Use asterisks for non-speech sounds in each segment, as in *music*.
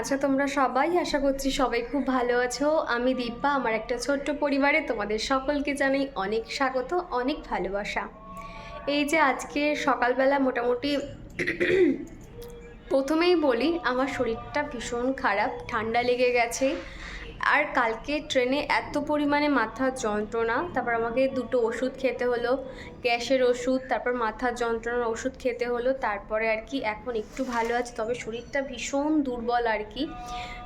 আছো তোমরা সবাই আশা করছি সবাই খুব ভালো আছো। আমি দীপা, আমার একটা ছোট্ট পরিবারে তোমাদের সকলকে জানাই অনেক স্বাগত, অনেক ভালোবাসা। এই যে আজকে সকালবেলা মোটামুটি প্রথমেই বলি, আমার শরীরটা ভীষণ খারাপ, ঠান্ডা লেগে গেছে। আর কালকে ট্রেনে এত পরিমাণে মাথা যন্ত্রণা, তারপর আমাকে দুটো ওষুধ খেতে হলো, গ্যাসের ওষুধ, তারপর মাথা যন্ত্রণার ওষুধ খেতে হলো, তারপরে আর কি এখন একটু ভালো আছে, তবে শরীরটা ভীষণ দুর্বল আর কি।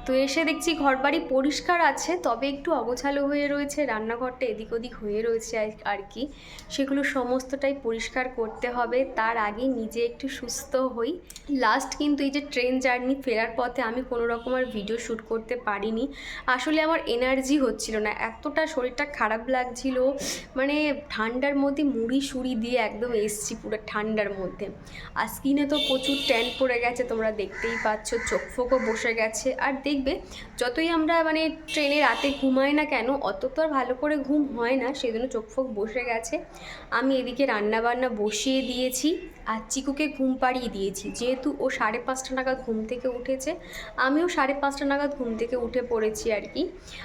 তো এসে দেখছি ঘরবাড়ি পরিষ্কার আছে, তবে একটু অগোছালো হয়ে রয়েছে, রান্নাঘরটা এদিক ওদিক হয়ে রয়েছে আর- কি। সেগুলো সমস্তটাই পরিষ্কার করতে হবে, তার আগে নিজে একটু সুস্থ হই। লাস্ট কিন্তু এই যে ট্রেন জার্নি ফেরার পথে আমি কোনো রকম আর ভিডিও শ্যুট করতে পারিনি। আসলে আমার এনার্জি হচ্ছিল না, এতটা শরীরটা খারাপ লাগছিল মানে ঠান্ডার মধ্যে মুড়ি সুড়ি দিয়ে একদম এসছি পুরো ঠান্ডার মধ্যে। আর স্কিনে তো প্রচুর ট্যান পড়ে গেছে, তোমরা দেখতেই পাচ্ছ, চোখ ফোকও বসে গেছে, আর দেখবে, যতই আমরা মানে ট্রেনে রাতে ঘুমাই না কেন, অত তো আর ভালো করে ঘুম হয় না সেই জন্য চোখ ফোক বসে গেছে। আমি এদিকে রান্নাবান্না বসিয়ে দিয়েছি আর চিকুকে ঘুম পাড়িয়ে দিয়েছি। যেহেতু ও সাড়ে পাঁচটা নাগাদ ঘুম থেকে উঠেছে, আমিও সাড়ে পাঁচটা নাগাদ ঘুম থেকে উঠে পড়েছি আর কি।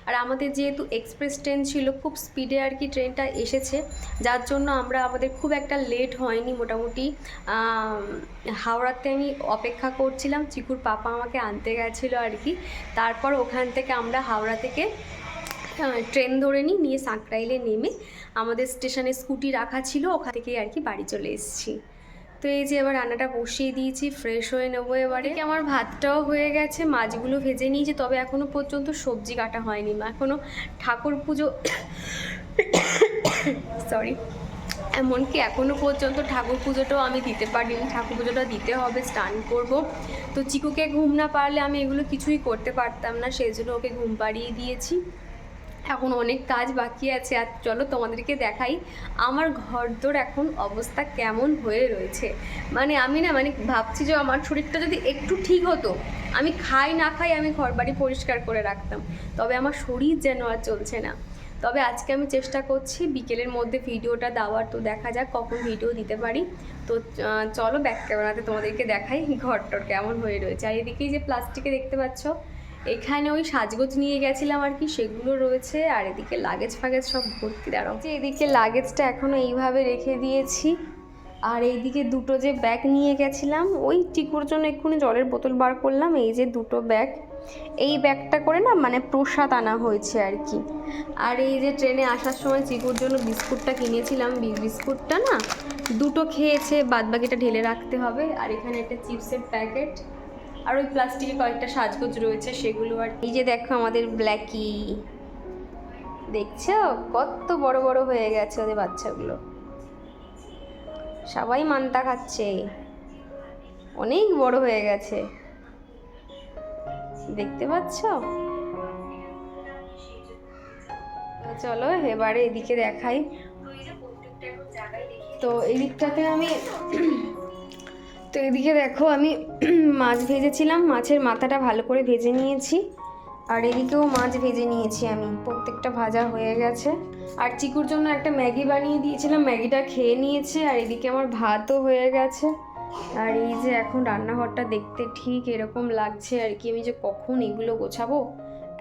আর আমাদের যেহেতু এক্সপ্রেস ট্রেন ছিল, খুব স্পিডে আর কি ট্রেনটা এসেছে, যার জন্য আমরা আমাদের খুব একটা লেট হয়নি মোটামুটি। হাওড়াতে আমি অপেক্ষা করছিলাম, চিকুর পাপা আমাকে আনতে গেছিল আর কি। তারপর ওখান থেকে আমরা হাওড়া থেকে ট্রেন ধরে নিই, নিয়ে সাঁকরাইলে নেমে আমাদের স্টেশনে স্কুটি রাখা ছিল, ওখান থেকেই আর কি বাড়ি চলে এসেছি। তো এই যে এবার রান্নাটা বসিয়ে দিয়েছি ফ্রেশ হয়ে নেব এবারে। আমার ভাতটাও হয়ে গেছে, মাছগুলো ভেজে নিয়েছি, তবে এখনও পর্যন্ত সবজি কাটা হয়নি এখনও ঠাকুর পুজো *coughs* সরি এমনকি এখনও পর্যন্ত ঠাকুর পুজোটাও আমি দিতে পারিনি। ঠাকুর পুজোটা দিতে হবে, স্নান করব। তো চিকুকে ঘুম না পারলে আমি এগুলো কিছুই করতে পারতাম না, সেই জন্য ওকে ঘুম পাড়িয়ে দিয়েছি। এখন অনেক কাজ বাকি আছে, আর চলো তোমাদেরকে দেখাই আমার ঘরদোর এখন অবস্থা কেমন হয়ে রয়েছে। মানে আমি না মানে ভাবছি যে আমার শরীরটা যদি একটু ঠিক হতো, আমি খাই না খাই আমি ঘর বাড়ি পরিষ্কার করে রাখতাম। তবে আমার শরীর যেন আর চলছে না। তবে আজকে আমি চেষ্টা করছি বিকেলের মধ্যে ভিডিওটা দেওয়ার। তো দেখা যাক কখন ভিডিও দিতে পারি। তো চলো ব্যাক ক্যামেরাতে তোমাদেরকে দেখাই ঘরটর কেমন হয়ে রয়েছে। আর এদিকেই যে প্লাস্টিকে দেখতে পাচ্ছ, এখানে ওই সাজগোজ নিয়ে গেছিলাম আর কি, সেগুলো রয়েছে। আর এদিকে লাগেজ ফাগেজ সব ভর্তি। দাঁড়াও। এদিকে লাগেজটা এখনও এইভাবে রেখে দিয়েছি। আর এইদিকে দুটো যে ব্যাগ নিয়ে গেছিলাম, ওই টিকুর জন্য এক্ষুনি জলের বোতল বার করলাম, এই যে দুটো ব্যাগ এই ব্যাগটা করে না মানে প্রসাদ আনা হয়েছে আর কি। আর এই যে ট্রেনে আসার সময় চিকুর জন্য বিস্কুটটা কিনেছিলাম বিস্কুটটা না দুটো খেয়েছে, বাদবাকিটা ঢেলে রাখতে হবে। আর এখানে একটা চিপসের প্যাকেট, আর ওই প্লাস্টিকে কয়েকটা সাজগোজ রয়েছে, সেগুলো আর এই যে দেখো আমাদের ব্ল্যাকি দেখছ? কত বড় বড় হয়ে গেছে ওদের বাচ্চাগুলো। সবাই মান্তা খাচ্ছে। অনেক বড় হয়ে গেছে। দেখতে পাচ্ছ? চলো, এবারে এদিকে দেখাই। তো এদিকটাতে আমি তো এদিকে দেখো, আমি মাছ ভেজেছিলাম। মাছের মাথাটা ভালো করে ভেজে নিয়েছি। আর এদিকেও মাছ ভেজে নিয়েছি আমি। প্রত্যেকটা ভাজা হয়ে গেছে। আর চিকুর জন্য একটা ম্যাগি বানিয়ে দিয়েছিলাম, ম্যাগিটা খেয়ে নিয়েছে, আর এদিকে আমার ভাতও হয়ে গেছে। আর এই যে এখন রান্নাঘরটা দেখতে ঠিক এরকম লাগছে আর কি। আমি যে কখন এগুলো গোছাবো,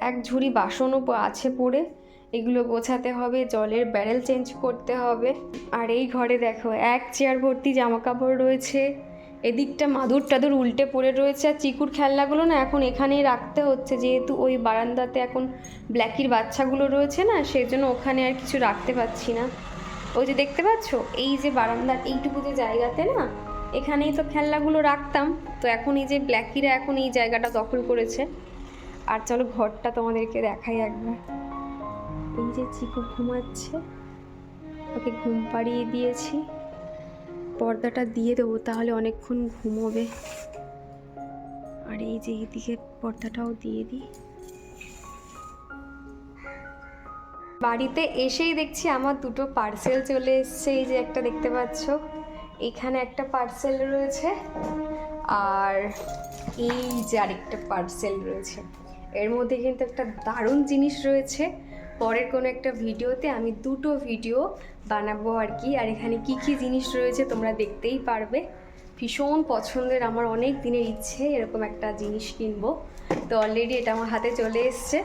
এক ঝুড়ি বাসনও আছে পড়ে। এগুলো গোছাতে হবে, জলের ব্যারেল চেঞ্জ করতে হবে। আর এই ঘরে দেখো, এক চেয়ার ভর্তি জামা কাপড় রয়েছে। এদিকটা মাদুর টাদুর উল্টে পড়ে রয়েছে আর চিকুর খেলনাগুলো না এখন এখানেই রাখতে হচ্ছে। যেহেতু ওই বারান্দাতে এখন ব্ল্যাকির বাচ্চাগুলো রয়েছে না সেই জন্য ওখানে আর কিছু রাখতে পারছি না। ওই যে দেখতে পাচ্ছ? এই যে বারান্দার এইটুকু যে জায়গাতে না, এখানেই তো খেলনাগুলো রাখতাম। তো এখন এই যে ব্ল্যাকিরা এখন এই জায়গাটা দখল করেছে। আর চলো ঘরটা তোমাদেরকে দেখাই একবার। এই যে চিকু ঘুমাচ্ছে, ওকে ঘুম পাড়িয়ে দিয়েছি। পর্দাটা দিয়ে দেবো, তাহলে অনেকক্ষণ ঘুমোবে। আর এই যে এইদিকে পর্দাটাও দিয়ে দিই। বাড়িতে এসেই দেখছি আমার দুটো পার্সেল চলে এসছে, এই যে একটা দেখতে পাচ্ছ। এখানে একটা পার্সেল রয়েছে, আর এই যে আরেকটা পার্সেল রয়েছে। এর মধ্যে কিন্তু একটা দারুণ জিনিস রয়েছে পরের কোনো একটা ভিডিওতে আমি দুটো ভিডিও বানাবো আর কি। আর এখানে কি কি জিনিস রয়েছে তোমরা দেখতেই পারবে। ভীষণ পছন্দের, আমার অনেক দিনের ইচ্ছে এরকম একটা জিনিস কিনবো। তো অলরেডি এটা আমার হাতে চলে এসছে।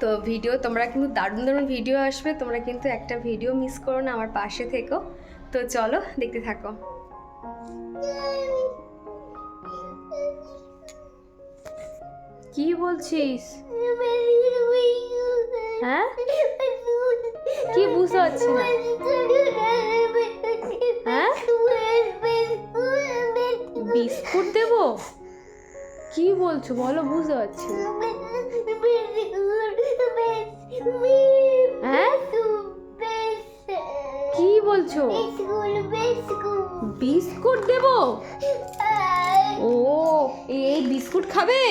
তো ভিডিও, তোমরা কিন্তু দারুণ দারুণ ভিডিও আসবে। তোমরা কিন্তু একটা ভিডিও মিস করো না, আমার পাশে থেকো। তো চলো, দেখতে থাকো। কি বলছিস? হ্যাঁ? কি বুঝতে পারছি না বিস্কুট দেবো? কি বলছো? বলো বুঝতে পারছি হ্যাঁ? বলছো? বিস্কুট দেবো? ও এই বিস্কুট খাবে?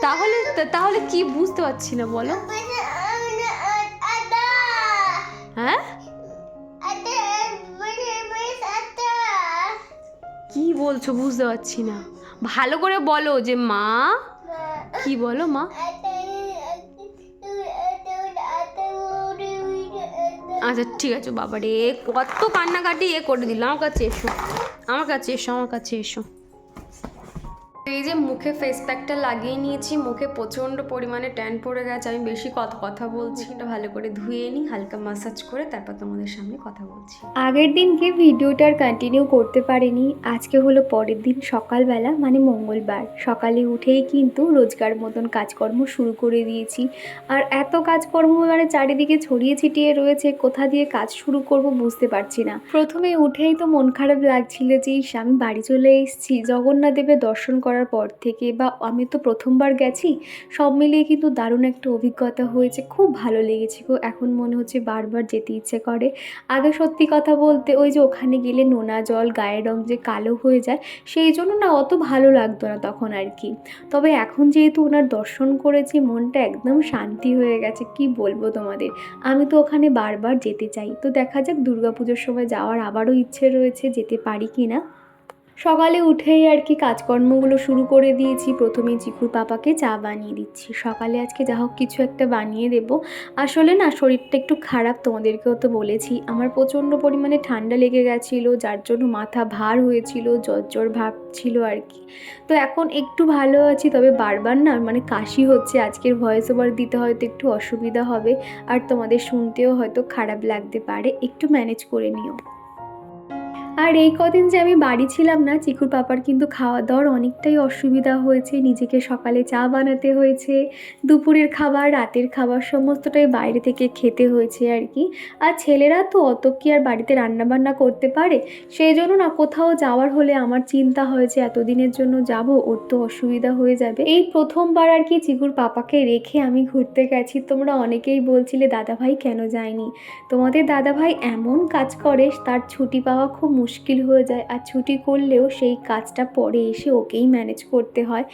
তাহলে তাহলে কি বুঝতে পারছি না বলো। হ্যাঁ? কি বলছো বুঝতে পারছি না। ভালো করে বলো যে মা কি বলো মা? আচ্ছা ঠিক আছে বাবা রে কত কান্নাকাটি এ করে দিল আমার কাছে এসো, আমার কাছে এসো, আমার কাছে এসো। এই যে মুখে ফেস প্যাকটা লাগিয়ে নিয়েছি মুখে প্রচণ্ড পরিমাণে ট্যান পড়ে গেছে। আমি বেশি কথা কথা বলছি এটা ভালো করে ধুয়ে নিই হালকা মাসাজ করে তারপর তোমাদের সামনে কথা বলছি। আগের দিনকে ভিডিওটার কন্টিনিউ করতে পারিনি আজকে হলো পরের দিন সকালবেলা মানে মঙ্গলবার। সকালে উঠেই কিন্তু রোজগার মতন কাজকর্ম শুরু করে দিয়েছি। আর এত কাজকর্ম মানে চারিদিকে ছড়িয়ে ছিটিয়ে রয়েছে কোথা দিয়ে কাজ শুরু করব বুঝতে পারছি না। প্রথমে উঠেই তো মন খারাপ লাগছিল যে ইস, আমি বাড়ি চলে এসেছি। জগন্নাথ দেবের দর্শন করার পর থেকে বা আমি তো প্রথমবার গেছি, সব মিলিয়ে কিন্তু দারুণ একটা অভিজ্ঞতা হয়েছে। খুব ভালো লেগেছে এখন মনে হচ্ছে বারবার যেতে ইচ্ছে করে। আগে সত্যি কথা বলতে ওই যে ওখানে গেলে নোনা জল, গায়ের রং যে কালো হয়ে যায়, সেই জন্য না অত ভালো লাগতো না তখন আর কি। তবে এখন যেহেতু ওনার দর্শন করেছি, মনটা একদম শান্তি হয়ে গেছে। কি বলব তোমাদের? আমি তো ওখানে বারবার যেতে চাই। তো দেখা যাক দুর্গাপুজোর সময় যাওয়ার আবারও ইচ্ছে রয়েছে যেতে পারি কি না সকালে উঠেই আর কি কাজকর্মগুলো শুরু করে দিয়েছি। প্রথমে চিকুর পাপাকে চা বানিয়ে দিচ্ছি। সকালে আজকে যা হোক কিছু একটা বানিয়ে দেব। আসলে না, শরীরটা একটু খারাপ তোমাদেরকেও তো বলেছি। আমার প্রচণ্ড পরিমাণে ঠান্ডা লেগে গেছিল, যার জন্য মাথা ভার হয়েছিল, জ্বর জ্বর ভাব ছিল আর কি। তো এখন একটু ভালো আছি, তবে বারবার না মানে কাশি হচ্ছে। আজকের ভয়েস ওভার দিতে হয়তো একটু অসুবিধা হবে। আর তোমাদের শুনতেও হয়তো খারাপ লাগতে পারে। একটু ম্যানেজ করে নিও। আর এই কদিন যে আমি বাড়ি ছিলাম না, চিকুর পাপার কিন্তু খাওয়া দাওয়ার অনেকটাই অসুবিধা হয়েছে। নিজেকে সকালে চা বানাতে হয়েছে, দুপুরের খাবার, রাতের খাবার সমস্তটাই বাইরে থেকে খেতে হয়েছে আর কি। আর ছেলেরা তো অত কি আর বাড়িতে রান্নাবান্না করতে পারে? সেই জন্য না কোথাও যাওয়ার হলে আমার চিন্তা হয় যে এতদিনের জন্য যাব, ওর তো অসুবিধা হয়ে যাবে। এই প্রথমবার আর কি চিকুর পাপাকে রেখে আমি ঘুরতে গেছি। তোমরা অনেকেই বলছিলে, দাদাভাই কেন যায়নি? তোমাদের দাদাভাই এমন কাজ করে, তার ছুটি পাওয়া খুব মুশকিল হয়ে যায় আর ছুটি করলেও সেই কাজটা পরে এসে ওকেই ম্যানেজ করতে হয়।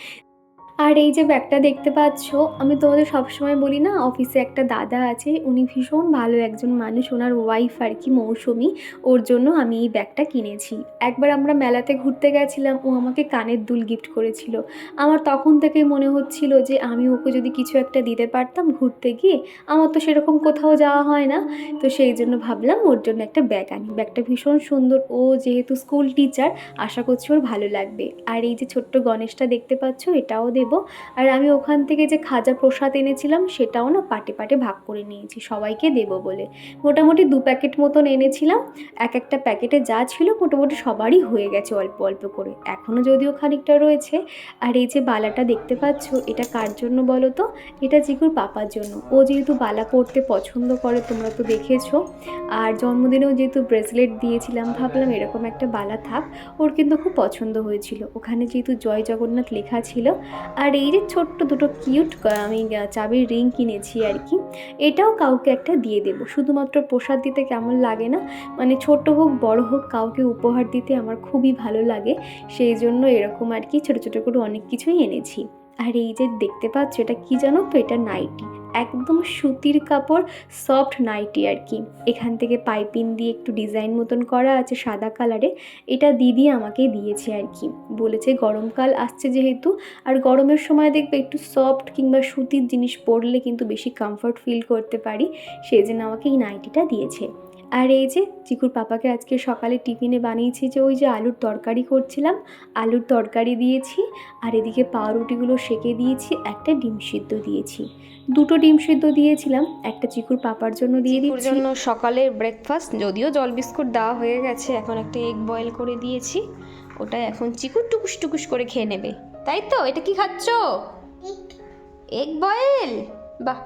আর এই যে ব্যাগটা দেখতে পাচ্ছ, আমি তোমাদের সবসময় বলি না, অফিসে একটা দাদা আছে, উনি ভীষণ ভালো একজন মানুষ, ওনার ওয়াইফ আর কি মৌসুমি, ওর জন্য আমি এই ব্যাগটা কিনেছি। একবার আমরা মেলাতে ঘুরতে গেছিলাম, ও আমাকে কানের দুল গিফট করেছিল। আমার তখন থেকেই মনে হচ্ছিল যে আমি ওকে যদি কিছু একটা দিতে পারতাম ঘুরতে গিয়ে, আমার তো সেরকম কোথাও যাওয়া হয় না। তো সেই জন্য ভাবলাম ওর জন্য একটা ব্যাগ আনি। ব্যাগটা ভীষণ সুন্দর, ও যেহেতু স্কুল টিচার আশা করছি ওর ভালো লাগবে। আর এই যে ছোট্ট গণেশটা দেখতে পাচ্ছ, এটাও দেবো। আর আমি ওখান থেকে যে খাজা প্রসাদ এনেছিলাম, সেটাও না পাটে পাটে ভাগ করে নিয়েছি, সবাইকে দেবো বলে। মোটামুটি দু প্যাকেট মতন এনেছিলাম, এক একটা প্যাকেটে যা ছিল মোটামুটি সবারই হয়ে গেছে অল্প অল্প করে। এখনও যদিও খানিকটা রয়েছে। আর এই যে বালাটা দেখতে পাচ্ছ, এটা কার জন্য বলো তো? এটা জিকুর পাপার জন্য। ও যেহেতু বালা পরতে পছন্দ করে, তোমরা তো দেখেছ। আর জন্মদিনেও যেহেতু ব্রেসলেট দিয়েছিলাম, ভাবলাম এরকম একটা বালা থাক, ওর কিন্তু খুব পছন্দ হয়েছিল। ওখানে যেহেতু জয় জগন্নাথ লেখা ছিল আর এই যে ছোট্ট দুটো কিউট আমি চাবির রিং কিনেছি আর কি, এটাও কাউকে একটা দিয়ে দেব। শুধুমাত্র প্রসাদ দিতে কেমন লাগে না? মানে ছোট হোক, বড় হোক, কাউকে উপহার দিতে আমার খুবই ভালো লাগে। সেই জন্য এরকম আর কি ছোটো ছোটো করে অনেক কিছুই এনেছি। আর এই যে দেখতে পাচ্ছ, এটা কি জানো তো? এটা নাইটি। একদম সুতির কাপড়, সফট নাইটি আর কি। এখান থেকে পাইপিং দিয়ে একটু ডিজাইন মতন করা আছে সাদা কালারে। এটা দিদি আমাকে দিয়েছে আর কি। বলেছে গরমকাল আসছে যেহেতু, আর গরমের সময় দেখবে একটু সফট কিংবা সুতির জিনিস পরলে কিন্তু বেশি কমফর্ট ফিল করতে পারি। সেই জন্য আমাকে এই নাইটিটা দিয়েছে। আর এই যে চিকুর পাপাকে আজকে সকালে টিফিনে বানিয়েছি যে ওই যে আলুর তরকারি করছিলাম আলুর তরকারি দিয়েছি আর এদিকে পাউরুটিগুলো সেকে দিয়েছি একটা ডিম সিদ্ধ দিয়েছি। দুটো ডিম সিদ্ধ দিয়েছিলাম একটা চিকুর পাপার জন্য দিয়ে চিকুর দিচ্ছি। জন্য সকালের ব্রেকফাস্ট যদিও জল বিস্কুট দেওয়া হয়ে গেছে এখন একটা এগ বয়েল করে দিয়েছি। ওটা এখন চিকুর টুকুস টুকুস করে খেয়ে নেবে। তাই তো? এটা কি খাচ্ছ? এগ বয়েল বাহ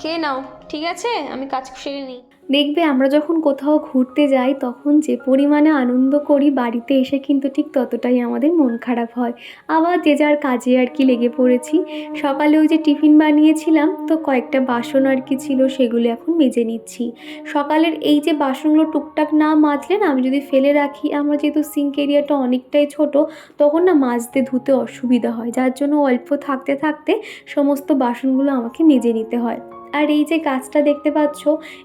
খেয়ে নাও ঠিক আছে? আমি কাজ সেরে নিই। দেখবে আমরা যখন কোথাও ঘুরতে যাই, তখন যে পরিমাণে আনন্দ করি বাড়িতে এসে কিন্তু ঠিক ততটাই আমাদের মন খারাপ হয়। আবার যে যার কাজে আর কি লেগে পড়েছি। সকালে ওই যে টিফিন বানিয়েছিলাম, তো কয়েকটা বাসন আর কি ছিল সেগুলো এখন মেজে নিচ্ছি। সকালের এই যে বাসনগুলো টুকটাক না মাজলে না, আমি যদি ফেলে রাখি, আমার যেহেতু সিঙ্ক এরিয়াটা অনেকটাই ছোট, তখন না মাজতে ধুতে অসুবিধা হয়। যার জন্য অল্প থাকতে থাকতে সমস্ত বাসনগুলো আমাকে মেজে নিতে হয়। আর এই যে গাছটা দেখতে পাচ্ছ,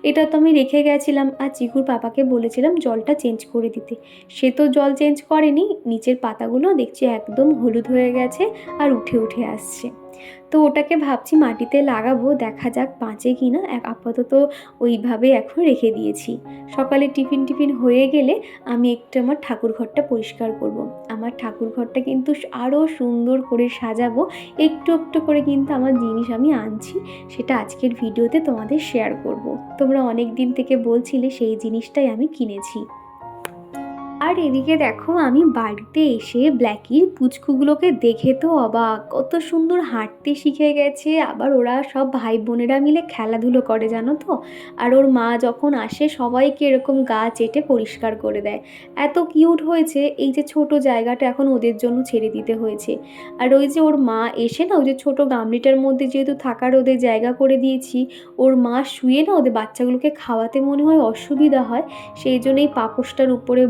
এটা তো আমি রেখে গেছিলাম আর চিকুর বাবাকে বলেছিলাম জলটা চেঞ্জ করে দিতে। সে তো জল চেঞ্জ করেনি, নিচের পাতাগুলো দেখছি একদম হলুদ হয়ে গেছে আর উঠে উঠে আসছে। তো ওটাকে ভাবছি মাটিতে লাগাবো, দেখা যাক বাঁচে কি না এক আপাতত ওইভাবে এখন রেখে দিয়েছি সকালে টিফিন টিফিন হয়ে গেলে আমি একটু আমার ঠাকুর ঘরটা পরিষ্কার করব। আমার ঠাকুর ঘরটা কিন্তু আরও সুন্দর করে সাজাবো একটু একটু করে কিন্তু আমার জিনিস আমি আনছি, সেটা আজকের ভিডিওতে তোমাদের শেয়ার করব। তোমরা অনেক দিন থেকে বলছিলে সেই জিনিসটাই আমি কিনেছি আর এদিকে দেখো, আমি বাড়িতে এসে ব্ল্যাকির পুচকুগুলোকে দেখে তো অবাক। কত সুন্দর হাঁটতে শিখে গেছে। আবার ওরা সব ভাই বোনেরা মিলে খেলাধুলো করে, জানো তো? আর ওর মা যখন আসে, সবাইকে এরকম গা চেটে পরিষ্কার করে দেয়। এত কিউট হয়েছে। এই যে ছোট জায়গাটা এখন ওদের জন্য ছেড়ে দিতে হয়েছে। আর ওই যে ওর মা এসে না, ওই যে ছোট গামলিটার মধ্যে যেহেতু থাকার ওদের জায়গা করে দিয়েছি, ওর মা শুয়ে না ওদের বাচ্চাগুলোকে খাওয়াতে মনে হয় অসুবিধা হয়। সেই জন্য এই পাপোশটার উপরে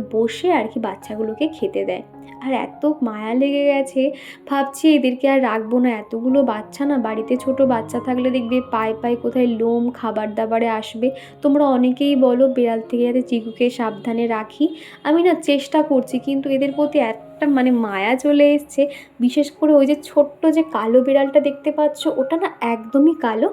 বসে আর কি বাচ্চাগুলোকে খেতে দেয়। আর এত মায়া লেগে গেছে, ভাবছি এদেরকে আর রাখব না। এতগুলো বাচ্চা না, বাড়িতে ছোট বাচ্চা থাকলে দেখবে পায়ে পায়ে কোথায় লোম খাবার দাবারে আসবে। তোমরা অনেকেই বলো, বিড়াল থেকে যাতে চিকুকে সাবধানে রাখি। আমি না চেষ্টা করছি, কিন্তু এদের প্রতি একটা মানে মায়া চলে এসছে। বিশেষ করে ওই যে ছোট্ট যে কালো বিড়ালটা দেখতে পাচ্ছ, ওটা না একদমই কালো।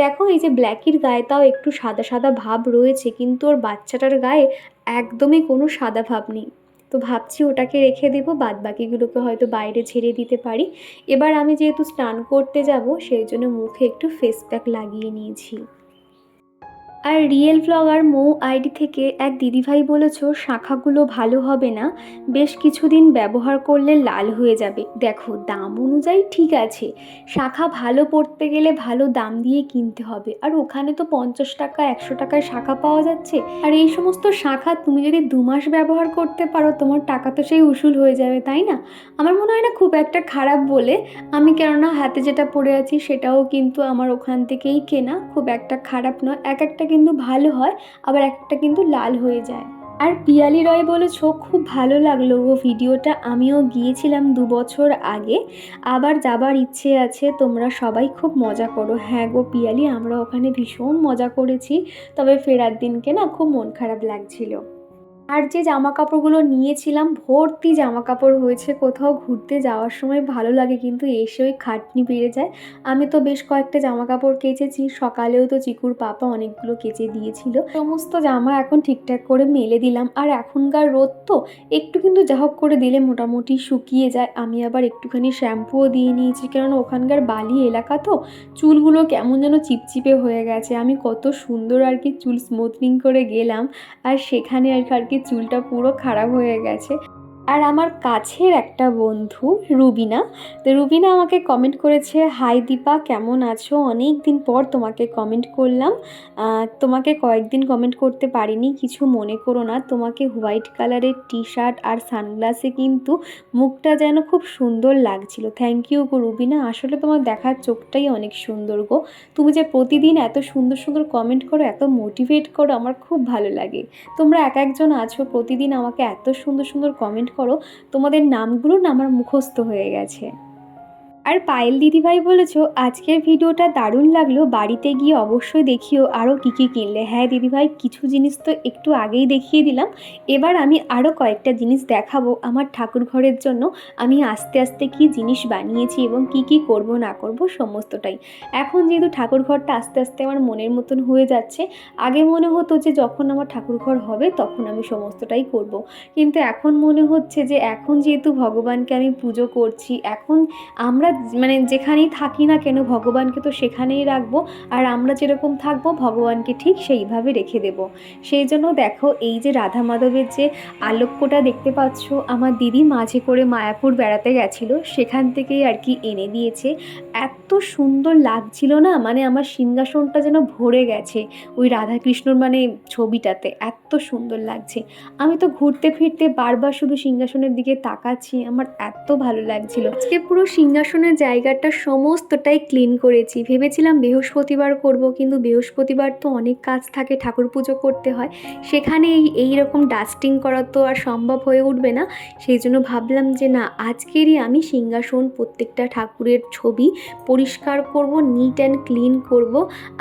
দেখো, এই যে ব্ল্যাকির গায়ে তাও একটু সাদা সাদা ভাব রয়েছে, কিন্তু ওর বাচ্চাটার গায়ে একদমই কোনো সাদা ভাব নেই। তো ভাবছি ওটাকে রেখে দেবো বাদ বাকিগুলোকে হয়তো বাইরে ছেড়ে দিতে পারি। এবার আমি যেহেতু স্নান করতে যাব, সেই জন্য মুখে একটু ফেস প্যাক লাগিয়ে নিয়েছি। আর রিয়েল ব্লগার মৌ আইডি থেকে এক দিদিভাই বলেছ, শাখাগুলো ভালো হবে না। বেশ কিছুদিন ব্যবহার করলে লাল হয়ে যাবে। দেখো, দাম অনুযায়ী ঠিক আছে। শাখা ভালো পড়তে গেলে ভালো দাম দিয়ে কিনতে হবে। আর ওখানে তো পঞ্চাশ টাকা, একশো টাকায় শাখা পাওয়া যাচ্ছে। আর এই সমস্ত শাখা তুমি যদি দু মাস ব্যবহার করতে পারো, তোমার টাকা তো সেই উসুল হয়ে যাবে, তাই না? আমার মনে হয় না খুব একটা খারাপ বলে। আমি কেননা হাতে যেটা পরে আছি, সেটাও কিন্তু আমার ওখান থেকেই কেনা। খুব একটা খারাপ নয়। এক একটা কিন্তু ভালো হয়, আবার একটা কিন্তু লাল হয়ে যায়। আর পিয়ালি রয় বলেছ, খুব ভালো লাগল ও ভিডিওটা। আমিও গিয়েছিলাম দু বছর আগে। আবার যাবার ইচ্ছে আছে, তোমরা সবাই খুব মজা করো। হ্যাঁ গো পিয়ালি, আমরা ওখানে ভীষণ মজা করেছি, তবে ফেরার দিনকে না খুব মন খারাপ লাগছিল। আর যে জামা কাপড়গুলো নিয়েছিলাম, ভর্তি জামা কাপড় হয়েছে কোথাও ঘুরতে যাওয়ার সময় ভালো লাগে কিন্তু এসে ওই খাটনি বেড়ে যায়। আমি তো বেশ কয়েকটা জামা কাপড় কেচেছি, সকালেও তো চিকুর পাপা অনেকগুলো কেচে দিয়েছিল। সমস্ত জামা এখন ঠিকঠাক করে মেলে দিলাম আর এখনকার রোদ তো একটু কিন্তু যা হোক করে দিলে মোটামুটি শুকিয়ে যায়। আমি আবার একটুখানি শ্যাম্পুও দিয়ে নিয়েছি কেননা ওখানকার বালি এলাকা তো, চুলগুলো কেমন যেন চিপচিপে হয়ে গেছে। আমি কত সুন্দর আর কি চুল স্মুথনিং করে গেলাম। আর সেখানে আর কি চুলটা পুরো খারাপ হয়ে গেছে। আর আমার কাছের একটা বন্ধু, রুবিনা। তো রুবিনা আমাকে কমেন্ট করেছে হাই দীপা, কেমন আছো? অনেক দিন পর তোমাকে কমেন্ট করলাম। তোমাকে কয়েকদিন কমেন্ট করতে পারিনি, কিছু মনে করো না। তোমাকে হোয়াইট কালারের টি শার্ট আর সানগ্লাসে কিন্তু মুখটা যেন খুব সুন্দর লাগছিল। থ্যাংক ইউ গো রুবিনা। আসলে তোমার দেখার চোখটাই অনেক সুন্দর গো। তুমি যে প্রতিদিন এত সুন্দর সুন্দর কমেন্ট করো, এত মোটিভেট করো, আমার খুব ভালো লাগে। তোমরা এক একজন আছো, প্রতিদিন আমাকে এত সুন্দর সুন্দর কমেন্ট করো তোমাদের নামগুলো না আমার মুখস্থ হয়ে গেছে। আর পায়েল দিদিভাই বলেছ, আজকের ভিডিওটা দারুণ লাগল, বাড়িতে গিয়ে অবশ্যই দেখিও আরও কী কী কিনলে। হ্যাঁ দিদিভাই, কিছু জিনিস তো একটু আগেই দেখিয়ে দিলাম। এবার আমি আরও কয়েকটা জিনিস দেখাবো আমার ঠাকুর ঘরের জন্য। আমি আস্তে আস্তে কি জিনিস বানিয়েছি এবং কি কি করব না করব সমস্তটাই। এখন যেহেতু ঠাকুর ঘরটা আস্তে আস্তে আমার মনের মতন হয়ে যাচ্ছে, আগে মনে হতো যে যখন আমার ঠাকুর ঘর হবে তখন আমি সমস্তটাই করব। কিন্তু এখন মনে হচ্ছে যে এখন যেহেতু ভগবানকে আমি পুজো করছি, এখন আমরা মানে যেখানেই থাকি না কেন, ভগবানকে তো সেখানেই রাখব। আর আমরা যেরকম থাকব, ভগবানকে ঠিক সেইভাবে রেখে দেব। সেই জন্য দেখো, এই যে রাধা মাধবের যে আলোক্যটা দেখতে পাচ্ছ, আমার দিদি মাঝে করে মায়াপুর বেড়াতে গেছিল। সেখান থেকেই আর কি এনে দিয়েছে। এত সুন্দর লাগছিল না? মানে আমার সিংহাসনটা যেন ভরে গেছে ওই রাধাকৃষ্ণর মানে ছবিটাতে। এত সুন্দর লাগছে। আমি তো ঘুরতে ফিরতে বারবার শুধু সিংহাসনের দিকে তাকাচ্ছি। আমার এত ভালো লাগছিল। আজকে পুরো সিংহাসনের জায়গাটা সমস্তটাই ক্লিন করেছি। ভেবেছিলাম বৃহস্পতিবার করব, কিন্তু বৃহস্পতিবার তো অনেক কাজ থাকে, ঠাকুর পুজো করতে হয়। সেখানে এই এই রকম ডাস্টিং করা তো আর সম্ভব হয়ে উঠবে না। সেই জন্য ভাবলাম যে না, আজকেরই আমি সিংহাসন, প্রত্যেকটা ঠাকুরের ছবি পরিষ্কার করব নিট অ্যান্ড ক্লিন করব।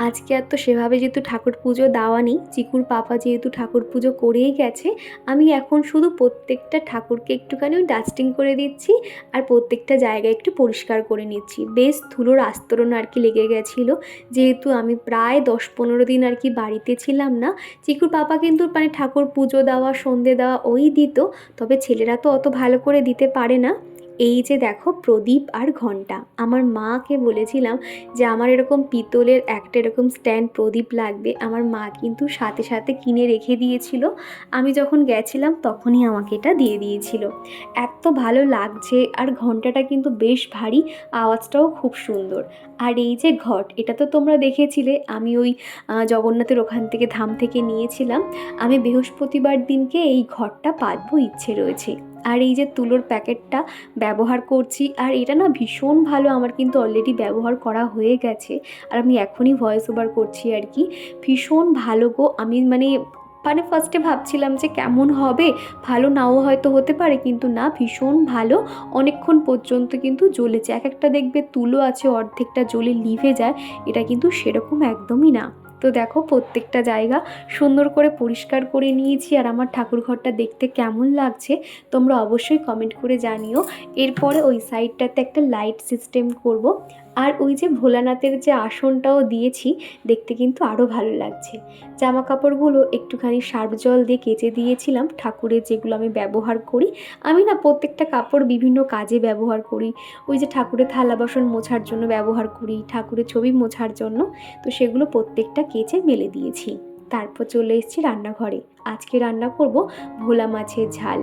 আজকে আর তো সেভাবে যেহেতু ঠাকুর পুজো দেওয়া নেই, চিকুর পাপা যেহেতু ঠাকুর পুজো করেই গেছে, আমি এখন শুধু প্রত্যেকটা ঠাকুরকে একটুখানি ডাস্টিং করে দিচ্ছি, আর প্রত্যেকটা জায়গায় একটু পরিষ্কার করে নিচ্ছি। বেশ ধুলোর আস্তরণ আর কি লেগে গেছিল। যেহেতু আমি প্রায় দশ পনেরো দিন আর কি বাড়িতে ছিলাম না, চিকুর পাপা কিন্তু মানে ঠাকুর পুজো দেওয়া, সন্ধে দেওয়া ওই দিত। তবে ছেলেরা তো অত ভালো করে দিতে পারে না। এই যে দেখো প্রদীপ আর ঘণ্টা, আমার মাকে বলেছিলাম যে আমার এরকম পিতলের একটা এরকম স্ট্যান্ড প্রদীপ লাগবে, আমার মা কিন্তু সাথে সাথে কিনে রেখে দিয়েছিল। আমি যখন গেছিলাম তখনই আমাকে এটা দিয়ে দিয়েছিল। এত ভালো লাগছে আর ঘন্টাটা কিন্তু বেশ ভারী, আওয়াজটাও খুব সুন্দর। আর এই যে ঘট, এটা তো তোমরা দেখেছিলে, আমি ওই জগন্নাথের ওখান থেকে ধাম থেকে নিয়েছিলাম। আমি বৃহস্পতিবার দিনকে এই ঘরটা পাতবো ইচ্ছে রয়েছে। আর এই যে তুলোর প্যাকেটটা ব্যবহার করছি, আর এটা না ভীষণ ভালো আমার কিন্তু অলরেডি ব্যবহার করা হয়ে গেছে। আর আমি এখনই ভয়েস ওভার করছি আর কি। ভীষণ ভালো গো। আমি মানে মানে ফার্স্টে ভাবছিলাম যে কেমন হবে? ভালো নাও হয়তো হতে পারে, কিন্তু না, ভীষণ ভালো। অনেকক্ষণ পর্যন্ত কিন্তু জ্বলেছে। এক একটা দেখবে তুলো আছে, অর্ধেকটা জ্বলে লিভে যায়। এটা কিন্তু সেরকম একদমই না। তো দেখো প্রত্যেকটা জায়গা সুন্দর করে পরিষ্কার করে নিয়েছি আর আমার ঠাকুরঘরটা দেখতে কেমন লাগছে, তোমরা অবশ্যই কমেন্ট করে জানিও। এরপরে ওই সাইডটাতে একটা লাইট সিস্টেম করব। আর ওই যে ভোলানাথের যে আসনটাও দিয়েছি, দেখতে কিন্তু আরও ভালো লাগছে। জামা কাপড়গুলো একটুখানি সার্ফ জল দিয়ে কেচে দিয়েছিলাম, ঠাকুরের যেগুলো আমি ব্যবহার করি। আমি না প্রত্যেকটা কাপড় বিভিন্ন কাজে ব্যবহার করি। ওই যে ঠাকুরের থালা বাসন মোছার জন্য ব্যবহার করি, ঠাকুরের ছবি মোছার জন্য। তো সেগুলো প্রত্যেকটা কেচে মেলে দিয়েছি। তারপর চলে এসেছি রান্নাঘরে। আজকে রান্না করব ভোলা মাছের ঝাল।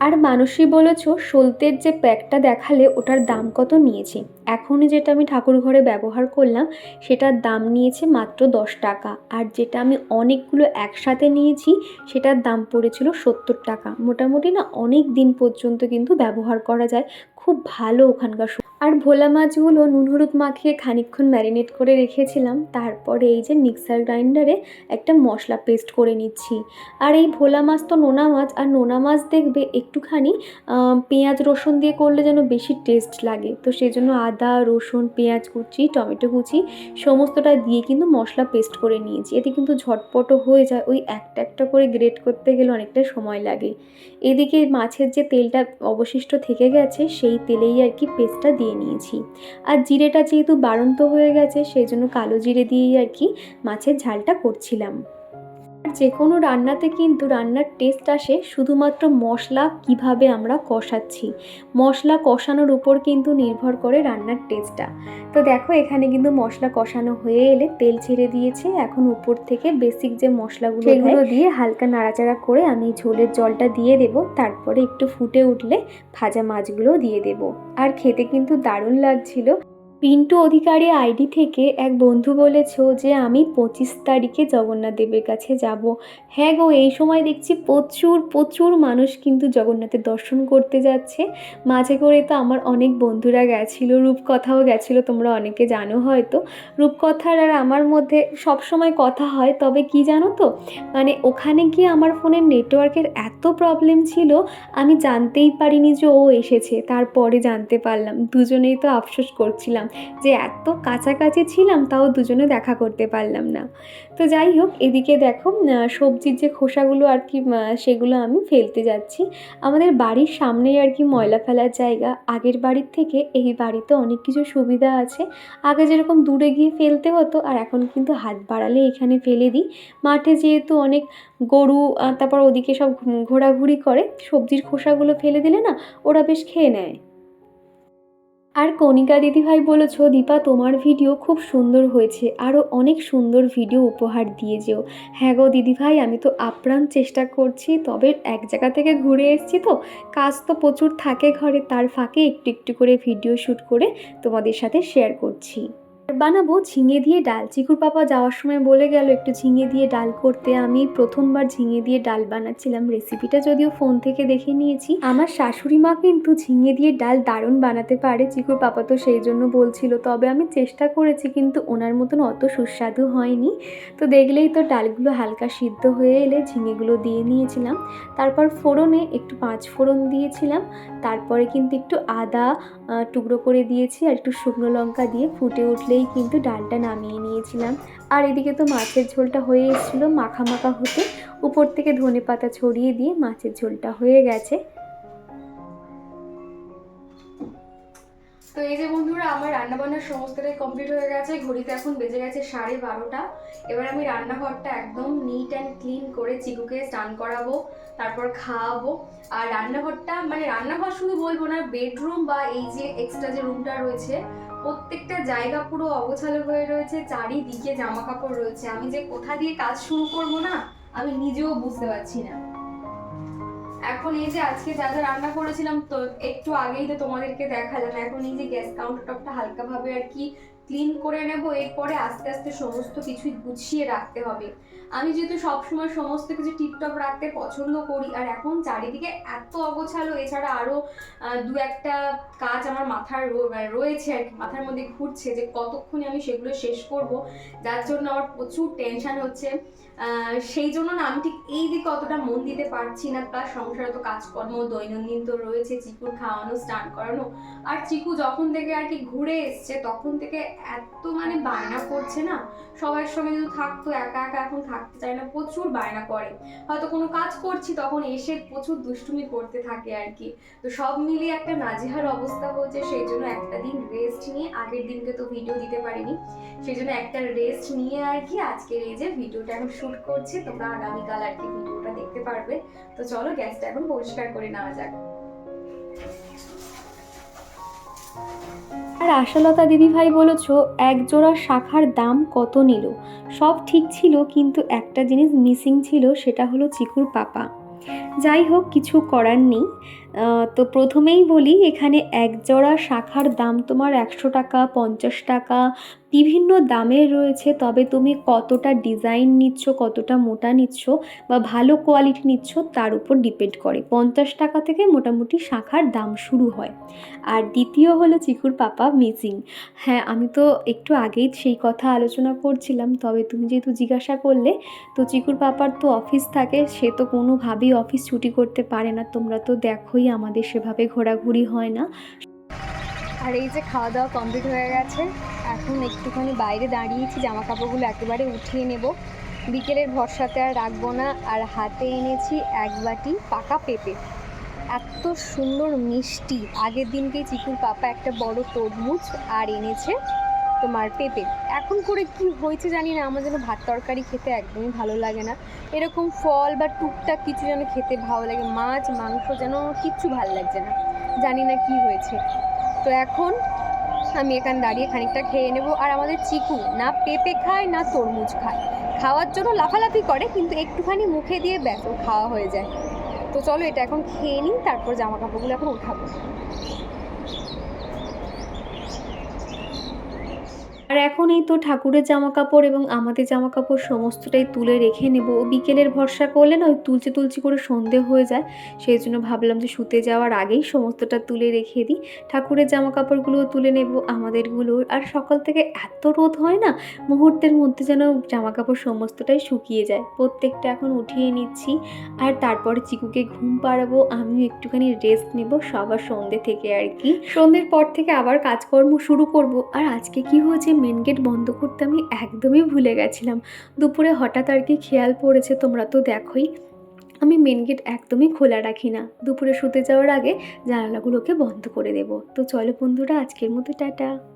আর মানুষই বলেছ, সলতের যে প্যাকটা দেখালে ওটার দাম কত নিয়েছে। এখনই যেটা আমি ঠাকুর ঘরে ব্যবহার করলাম, সেটার দাম নিয়েছে মাত্র দশ টাকা। আর যেটা আমি অনেকগুলো একসাথে নিয়েছি, সেটার দাম পড়েছিল সত্তর টাকা। মোটামুটি না অনেক দিন পর্যন্ত কিন্তু ব্যবহার করা যায়। খুব ভালো ওখানকার আর ভোলা মাছগুলো নুন হলুদ মাখিয়ে খানিকক্ষণ ম্যারিনেট করে রেখেছিলাম। তারপরে এই যে মিক্সার গ্রাইন্ডারে একটা মশলা পেস্ট করে নিচ্ছি। আর এই ভোলা মাছ তো নোনা মাছ, আর নোনা মাছ দেখবে একটুখানি পেঁয়াজ রসুন দিয়ে করলে যেন বেশি টেস্ট লাগে। তো সেই জন্য আদা, রসুন, পেঁয়াজ কুচি, টমেটো কুচি, সমস্তটা দিয়ে কিন্তু মশলা পেস্ট করে নিয়েছি। এতে কিন্তু ঝটপটও হয়ে যায়, ওই একটা একটা করে গ্রেট করতে গেলে অনেকটা সময় লাগে। এদিকে মাছের যে তেলটা অবশিষ্ট থেকে গেছে, সেই তেলেই আর কি পেস্টটা দিয়ে নিয়েছি। আর জিরেটা যেহেতু বাড়ন্ত হয়ে গেছে, সেই জন্য কালো জিরে দিয়েই আর কি মাছের ঝালটা করছিলাম। যে কোনো রান্নাতে কিন্তু রান্নার টেস্ট আসে শুধুমাত্র মশলা কীভাবে আমরা কষাচ্ছি। মশলা কষানোর উপর কিন্তু নির্ভর করে রান্নার টেস্টটা তো দেখো এখানে কিন্তু মশলা কষানো হয়ে এলে তেল ছেড়ে দিয়েছে, এখন উপর থেকে বেসিক যে মশলাগুলো সেগুলো দিয়ে হালকা নাড়াচাড়া করে আমি ঝোলের জলটা দিয়ে দেব, তারপরে একটু ফুটে উঠলে ভাজা মাছগুলো দিয়ে দেব। আর খেতে কিন্তু দারুণ লাগছিল। পিন্টু অধিকারী আইডি থেকে এক বন্ধু বলেছ যে আমি পঁচিশ তারিখে জগন্নাথ দেবের কাছে যাব। হ্যাঁ গো, এই সময় দেখছি প্রচুর প্রচুর মানুষ কিন্তু জগন্নাথের দর্শন করতে যাচ্ছে। মাঝে করে তো আমার অনেক বন্ধুরা গেছিল, রূপকথাও গেছিল, তোমরা অনেকে জানো হয়তো। রূপকথার আর আমার মধ্যে সব সময় কথা হয়, তবে কি জানো তো? মানে ওখানে গিয়ে আমার ফোনের নেটওয়ার্কের এত প্রবলেম ছিল, আমি জানতেই পারিনি যে ও এসেছে, তারপরে জানতে পারলাম। দুজনেই তো আফসোস করছিলাম। যে এত কাছাকাছি ছিলাম তাও দুজনে দেখা করতে পারলাম না। তো যাই হোক, এদিকে দেখো সবজির যে খোসাগুলো আর কি সেগুলো আমি ফেলতে যাচ্ছি। আমাদের বাড়ির সামনেই আর কি ময়লা ফেলার জায়গা। আগের বাড়ির থেকে এই বাড়িতে অনেক কিছু সুবিধা আছে। আগে যেরকম দূরে গিয়ে ফেলতে হতো, আর এখন কিন্তু হাত বাড়ালে এখানে ফেলে দিই। মাঠে যেহেতু অনেক গরু তারপর ওদিকে সব ঘোরাঘুরি করে, সবজির খোসাগুলো ফেলে দিলে না, ওরা বেশ খেয়ে নেয়। আর কণিকা দিদিভাই বলেছ, দীপা, তোমার ভিডিও খুব সুন্দর হয়েছে। আরও অনেক সুন্দর ভিডিও উপহার দিয়ে যেও হ্যাঁ গো দিদিভাই, আমি তো আপ্রাণ চেষ্টা করছি, তবে এক জায়গা থেকে ঘুরে এসছি তো। কাজ তো প্রচুর থাকে ঘরে, তার ফাঁকে একটু একটু করে ভিডিও শ্যুট করে তোমাদের সাথে শেয়ার করছি। বানাবো ঝিঙে দিয়ে ডাল। চিকুর পাপা যাওয়ার সময় বলে গেল, একটু ঝিঙে দিয়ে ডাল করতে। আমি প্রথমবার ঝিঙে দিয়ে ডাল বানাচ্ছিলাম। রেসিপিটা যদিও ফোন থেকে দেখে নিয়েছি। আমার শাশুড়ি মা কিন্তু ঝিঙে দিয়ে ডাল দারুণ বানাতে পারে। চিকুর পাপা তো সেই জন্য বলছিল, তবে আমি চেষ্টা করেছি, কিন্তু ওনার মতন অত সুস্বাদু হয়নি। তো দেখলেই তো ডালগুলো হালকা সিদ্ধ হয়ে এলে ঝিঙেগুলো দিয়ে নিয়েছিলাম। তারপর ফোড়নে একটু পাঁচ ফোড়ন দিয়েছিলাম। তারপরে কিন্তু একটু আদা টুকরো করে দিয়েছি আর একটু শুকনো লঙ্কা দিয়ে ফুটে উঠলেই কিন্তু ডালটা নামিয়ে নিয়েছিলাম। আর এদিকে তো মাছের ঝোলটা হয়ে এসেছিল মাখা মাখা হতে। উপর থেকে ধনে পাতা ছড়িয়ে দিয়ে মাছের ঝোলটা হয়ে গেছে। তো এই যে বন্ধুরা, আমার রান্না বান্নার সমস্তটাই কমপ্লিট হয়ে গেছে। ঘড়িতে এখন বেজে গেছে সাড়ে বারোটা। এবার আমি রান্নাঘরটা একদম নিট অ্যান্ড ক্লিন করে চিকুকে স্নান করাবো, তারপর খাওয়াবো। আর রান্নাঘরটা মানে রান্নাঘর শুধু বলব না বেডরুম বা এই যে এক্সট্রা যে রুমটা রয়েছে প্রত্যেকটা জায়গা পুরো অগোছালো হয়ে রয়েছে, চারিদিকে জামা কাপড় রয়েছে। আমি যে কোথা দিয়ে কাজ শুরু করব না, আমি নিজেও বুঝতে পারছি না। এখন এই যে আজকে যা যা রান্না করেছিলাম, তো একটু আগেই তো তোমাদেরকে দেখালাম। এখন এই যে গ্যাস কাউন্টারটপটা হালকাভাবে আর কি ক্লিন করে নেব, এরপরে আস্তে আস্তে সমস্ত কিছুই গুছিয়ে রাখতে হবে। আমি যেহেতু সবসময় সমস্ত কিছু টিপটপ রাখতে পছন্দ করি, আর এখন চারিদিকে এত অগোছালো, এছাড়া আরও দু একটা কাজ আমার মাথার মানে রয়েছে আর কি, মাথার মধ্যে ঘুরছে যে কতক্ষণে আমি সেগুলো শেষ করব, যার জন্য আমার প্রচুর টেনশান হচ্ছে। সেই জন্য না আমি ঠিক এই দিকে অতটা মন দিতে পারছি না। প্লাস সংসারে তো কাজকর্ম, দৈনন্দিন তো রয়েছে, চিকুর খাওয়ানো, স্নান করানো। আর চিকু যখন থেকে আর কি ঘুরে এসছে, তখন থেকে এত মানে বায়না করছে না। সবার সঙ্গে যদি থাকতো, একা একা এখন থাকতে চায় না, প্রচুর বায়না করে। হয়তো কোনো কাজ করছি, তখন এসে প্রচুর দুষ্টুমি করতে থাকে আর কি। তো সব মিলিয়ে একটা নাজেহাল অবস্থা হয়েছে, সেই জন্য একটা দিন রেস্ট নিয়ে, আগের দিনকে তো ভিডিও দিতে পারিনি। সেই জন্য একটা রেস্ট নিয়ে আর কি আজকের এই যে ভিডিওটা এখন শুট করছি, তোমরা আগামীকাল আর কি ভিডিওটা দেখতে পারবে। তো চলো, গ্যাসটা এখন পরিষ্কার করে নেওয়া যাক। আর আশালতা দিদিভাই বলেছ এক জোড়া শাখার দাম কত নিল? সব ঠিক ছিল, কিন্তু একটা জিনিস মিসিং ছিল, সেটা হলো চিকুর পাপা। যাই হোক, কিছু করার নেই। তো প্রথমেই বলি, এখানে এক জোড়া শাখার দাম তোমার একশো টাকা, পঞ্চাশ টাকা, বিভিন্ন দামের রয়েছে। তবে তুমি কতটা ডিজাইন নিচ্ছ, কতটা মোটা নিচ্ছ বা ভালো কোয়ালিটি নিচ্ছ, তার উপর ডিপেন্ড করে। পঞ্চাশ টাকা থেকে মোটামুটি শাখার দাম শুরু হয়। আর দ্বিতীয় হলো চিকুর পাপা মিসিং হ্যাঁ আমি তো একটু আগেই সেই কথা আলোচনা করছিলাম, তবে তুমি যেহেতু জিজ্ঞাসা করলে, তো চিকুর পাপার তো অফিস থাকে, সে তো কোনোভাবেই অফিস ছুটি করতে পারে না। তোমরা তো দেখোই আমাদের সেভাবে ঘোরাঘুরি হয় না। আর এই যে খাওয়া দাওয়া কমপ্লিট হয়ে গেছে, এখন একটুখানি বাইরে দাঁড়িয়েছি জামা কাপড়গুলো একেবারে উঠিয়ে নেব। বিকেলের ভরসাতে আর রাখব না, আর হাতে এনেছি এক বাটি পাকা পেঁপে। এত সুন্দর মিষ্টি। আগের দিনকেই চিকুর পাপা একটা বড় তরমুজ আর এনেছে তোমার পেঁপে। এখন করে কি হয়েছে জানি না, আমার যেন ভাত তরকারি খেতে একদমই ভালো লাগে না। এরকম ফল বা টুকটাক কিছু যেন খেতে ভালো লাগে, মাছ, মাংস যেন কিচ্ছু ভালো লাগছে না। জানি না কি হয়েছে। তো এখন আমি এখানে দাঁড়িয়ে খানিকটা খেয়ে নেব। আর আমাদের চিকু না পেঁপে খায়, না তরমুজ খায়। খাওয়ার জন্য লাফালাফি করে, কিন্তু একটুখানি মুখে দিয়ে ব্যাস খাওয়া হয়ে যায়। তো চলো এটা এখন খেয়ে নিই, তারপর জামা কাপড়গুলো এখন উঠাবো। আর এখন এই তো ঠাকুরের জামা কাপড় এবং আমাদের জামা কাপড় সমস্তটাই তুলে রেখে নেব। বিকেলের ভরসা করলে না ওই তুলচে তুলচি করে সন্ধে হয়ে যায়। সেই জন্য ভাবলাম যে শুতে যাওয়ার আগেই সমস্তটা তুলে রেখে দিই। ঠাকুরের জামা কাপড়গুলোও তুলে নেব আমাদেরগুলো আর সকাল থেকে এত রোদ হয় না, মুহূর্তের মধ্যে যেন জামা কাপড় সমস্তটাই শুকিয়ে যায়। প্রত্যেকটা এখন উঠিয়ে নিচ্ছি আর তারপরে চিকুকে ঘুম পাড়াবো, আমিও একটুখানি রেস্ট নেব সবার সন্ধে থেকে আর কি। সন্ধ্যের পর থেকে আবার কাজকর্ম শুরু করব। আর আজকে কি হয়েছে মেন গেট বন্ধ করতে আমি একদমই ভুলে গেছিলাম। দুপুরে হঠাৎ আর কি খেয়াল পড়েছে, তোমরা তো দেখোই। আমি মেন গেট একদমই খোলা রাখি না। দুপুরে শুতে যাওয়ার আগে জানালাগুলোকে বন্ধ করে দেব। তো চলো বন্ধুরা, আজকের মতো টাটা।